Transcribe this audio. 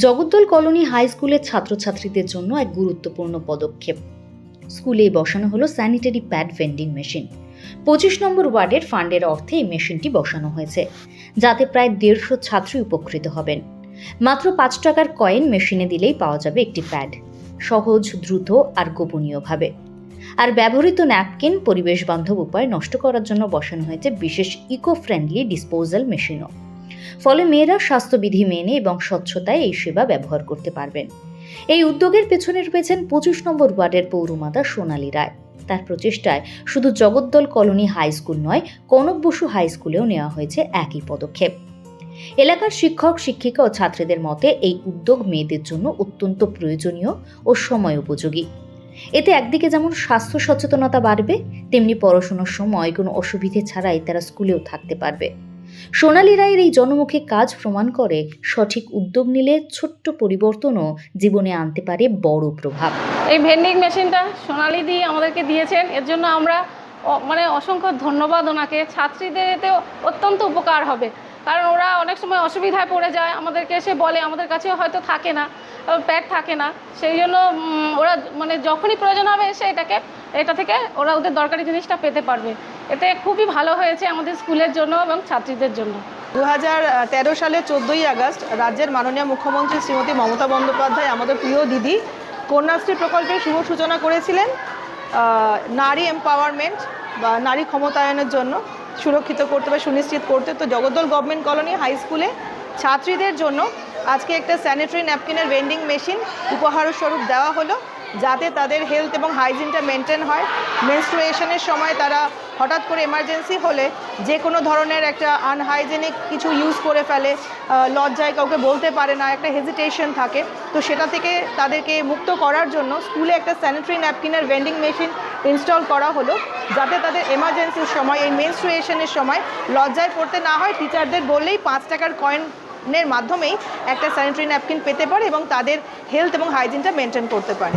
জগদ্দল colony high স্কুলের ছাত্রছাত্রীদের জন্য এক গুরুত্বপূর্ণ পদক্ষেপ। স্কুলেই বসানো হলো স্যানিটারি প্যাড ভেন্ডিং মেশিন। পঁচিশ নম্বর ওয়ার্ডের ফান্ডের অর্থে এই মেশিনটি বসানো হয়েছে, যাতে প্রায় দেড়শো ছাত্রী উপকৃত হবেন। মাত্র পাঁচ টাকার কয়েন মেশিনে দিলেই পাওয়া যাবে একটি প্যাড, সহজ, দ্রুত আর গোপনীয়ভাবে। আর ব্যবহৃত ন্যাপকিন পরিবেশ বান্ধব উপায় নষ্ট করার জন্য বসানো হয়েছে বিশেষ ইকো ফ্রেন্ডলি ডিসপোজাল মেশিনও। ফলে মেয়েরা স্বাস্থ্যবিধি মেনে এবং স্বচ্ছতায় এই সেবা ব্যবহার করতে পারবেন। এই উদ্যোগের পেছনে রয়েছেন পঁচিশ নম্বর ওয়ার্ডের পৌরমাতা সোনালী রায়। তার প্রচেষ্টায় শুধু জগদ্দল কলোনি হাই স্কুল নয়, কনক বসু হাই স্কুলেও নেওয়া হয়েছে একই পদক্ষেপ। এলাকার শিক্ষক, শিক্ষিকা ও ছাত্রীদের মতে এই উদ্যোগ মেয়েদের জন্য অত্যন্ত প্রয়োজনীয় ও সময় উপযোগী। এতে একদিকে যেমন স্বাস্থ্য সচেতনতা বাড়বে, তেমনি পড়াশোনার সময় কোনো অসুবিধে ছাড়াই তারা স্কুলেও থাকতে পারবে। সোনালী রায়ের এই জনমুখী কাজ প্রমাণ করে সঠিক উদ্যোগ নিলে ছোট্ট পরিবর্তনও জীবনে আনতে পারে বড় প্রভাব। এই ভেন্ডিং মেশিনটা সোনালি দি আমাদেরকে দিয়েছেন। এর জন্য আমরা মানে অসংখ্য ধন্যবাদ ওনাকে। ছাত্রীদের এতে অত্যন্ত উপকার হবে। কারণ ওরা অনেক সময় অসুবিধায় পড়ে যায়। আমাদেরকে এসে বলে, আমাদের কাছে হয়তো থাকে না প্যাড থাকে না। সেই জন্য ওরা মানে যখনই প্রয়োজন হবে এসে এটাকে এটা থেকে ওরা ওদের দরকারি জিনিসটা পেতে পারবে। এতে খুবই ভালো হয়েছে আমাদের স্কুলের জন্য এবং ছাত্রীদের জন্য। দু হাজার তেরো সালে চোদ্দোই আগস্ট রাজ্যের মাননীয় মুখ্যমন্ত্রী শ্রীমতী মমতা বন্দ্যোপাধ্যায়, আমাদের প্রিয় দিদি, কন্যাশ্রী প্রকল্পের শুভ সূচনা করেছিলেন নারী এম্পাওয়ারমেন্ট বা নারী ক্ষমতায়নের জন্য সুরক্ষিত করতে বা সুনিশ্চিত করতে তো জগদ্দল গভর্নমেন্ট কলোনি হাই স্কুলে ছাত্রীদের জন্য আজকে একটা স্যানিটারি ন্যাপকিনের ভেন্ডিং মেশিন উপহার স্বরূপ দেওয়া হলো। যাতে তাদের হেলথ এবং হাইজিনটা মেনটেন হয়। মেনস্ট্রুয়েশনের সময় তারা হঠাৎ করে এমার্জেন্সি হলে যে কোনো ধরনের একটা আনহাইজেনিক কিছু ইউজ করে ফেলে লজ্জায় কাউকে বলতে পারে না, একটা হেজিটেশন থাকে। তো সেটা থেকে তাদেরকে মুক্ত করার জন্য স্কুলে একটা স্যানিটারি ন্যাপকিনের ভেন্ডিং মেশিন ইনস্টল করা হলো, যাতে তাদের এমার্জেন্সির সময়, এই মেনস্ট্রুয়েশনের সময় লজ্জায় পড়তে না হয়। টিচারদের বললেই পাঁচ টাকার কয়েনের মাধ্যমেই একটা স্যানিটারি ন্যাপকিন পেতে পারে এবং তাদের হেলথ এবং হাইজিনটা মেনটেন করতে পারে।